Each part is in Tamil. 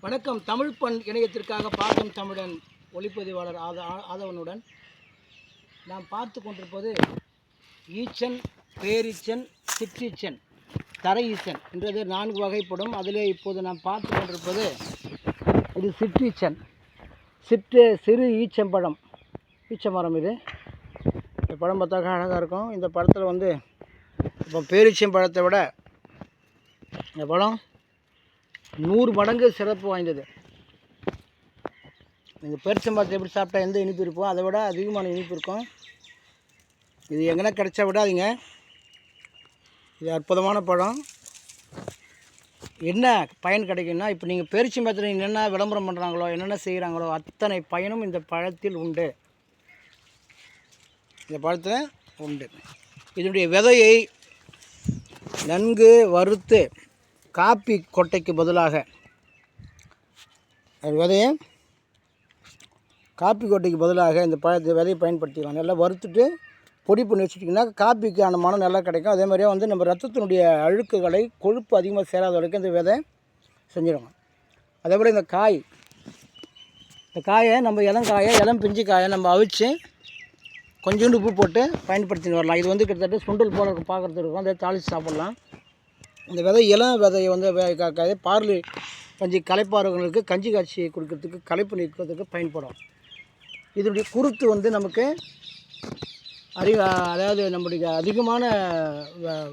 வணக்கம். தமிழ் பண் இணையத்திற்காக பார்க்கும் தமிழன் ஒளிப்பதிவாளர் ஆத ஆ- ஆதவனுடன் நாம் பார்த்து கொண்டிருப்பது ஈச்சன் பேரீச்சன் சிற்றீச்சன் தரை ஈச்சன் என்றது நான்கு வகைப்படும். அதிலே இப்போது நாம் பார்த்து கொண்டிருப்பது இது சிற்றீச்சன். சிற்று சிறு ஈச்சம்பழம் ஈச்சமரம் இது. இந்த பழம் பார்த்தாக்க அழகாக இருக்கும். இந்த பழத்தில் வந்து இப்போ பேரீச்சம் பழத்தை விட இந்த பழம் நூறு மடங்கு சிறப்பு வாய்ந்தது. நீங்கள் பேரிச்சம்பழத்தை எப்படி சாப்பிட்டா எந்த இனிப்பு இருக்கோ அதை விட அதிகமான இனிப்பு இருக்கும். இது எங்கன்னா கிடைச்சா விடாதீங்க. இது அற்புதமான பழம். என்ன பயன் கிடைக்கும்னா இப்போ நீங்கள் பேரிச்சம்பழத்தில் என்னென்ன விளம்பரம் பண்ணுறாங்களோ என்னென்ன செய்கிறாங்களோ அத்தனை பயனும் இந்த பழத்தில் உண்டு. இந்த பழத்தில் உண்டு. இதனுடைய விதையை நன்கு வறுத்து காப்பி கொட்டைக்கு பதிலாக அது விதையை காப்பி கொட்டைக்கு பதிலாக இந்த பழத்தை விதையை பயன்படுத்திக்கலாம். நல்லா வறுத்துட்டு பொடி பண்ணி வச்சுட்டிங்கன்னா காப்பிக்கான மனம் நல்லா கிடைக்கும். அதே மாதிரியே வந்து நம்ம ரத்தத்தினுடைய அழுக்குகளை கொழுப்பு அதிகமாக சேராத வரைக்கும் இந்த விதை செஞ்சிடணும் அதே போல் இந்த காய் இந்த காயை நம்ம இளங்காயை இளம் பிஞ்சு காயை நம்ம அவிச்சு கொஞ்சோண்டு உப்பு போட்டு பயன்படுத்தின்னு வரலாம். இது வந்து கிட்டத்தட்ட சுண்டல் போல இருக்கும் பார்க்குறதுக்கு இருக்கும். அதை தாளித்து சாப்பிட்லாம். இந்த விதை இளம் விதையை வந்து பார்லி கஞ்சி களைப்பாறவங்களுக்கு கஞ்சி காய்ச்சி கொடுக்கறதுக்கு களைப்பு நீக்கிறதுக்கு பயன்படும். இதனுடைய குருத்து வந்து நமக்கு அறி அதாவது நம்முடைய அதிகமான வ-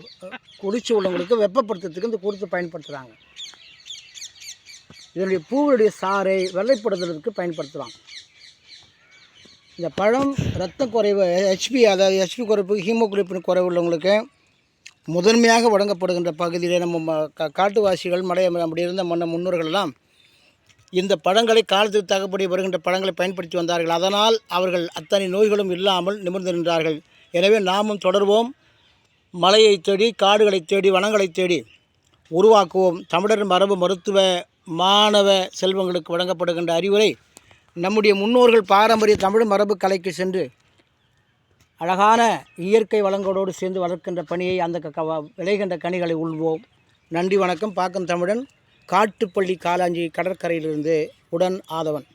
உள்ளவங்களுக்கு வெப்பப்படுத்துறதுக்கு இந்த குருத்து பயன்படுத்துகிறாங்க இதனுடைய பூவுடைய சாறை வெள்ளைப்படுத்துறதுக்கு பயன்படுத்தலாம் இந்த பழம் ரத்த குறைவு ஹெச்பி அதாவது ஹெச்பி குறைப்பு ஹீமோகுளோபின் குறைவு உள்ளவங்களுக்கு முதன்மையாக வழங்கப்படுகின்ற பகுதியிலே நம்ம காட்டுவாசிகள் மடைய அப்படி இருந்த மன்ன முன்னோர்கள் எல்லாம் இந்த பழங்களை காலத்துக்கு தகப்படி வருகின்ற பழங்களை பயன்படுத்தி வந்தார்கள். அதனால் அவர்கள் அத்தனை நோய்களும் இல்லாமல் நிமிர்ந்து நின்றார்கள். எனவே நாமும் தொடர்வோம். மலையை தேடி காடுகளை தேடி வனங்களை தேடி உருவாக்குவோம். தமிழர் மரபு மருத்துவ மாணவ செல்வங்களுக்கு வழங்கப்படுகின்ற அறிவுரை நம்முடைய முன்னோர்கள் பாரம்பரிய தமிழ் மரபு கலைக்கு சென்று அழகான இயற்கை வளங்களோடு சேர்ந்து வளர்க்கின்ற பணியை அந்த க- விளைகின்ற கனிகளை உள்வோம். நன்றி வணக்கம். பாக்கம் தமிழன். காட்டுப்பள்ளி காலாஞ்சி கடற்கரையிலிருந்து உடன் ஆதவன்.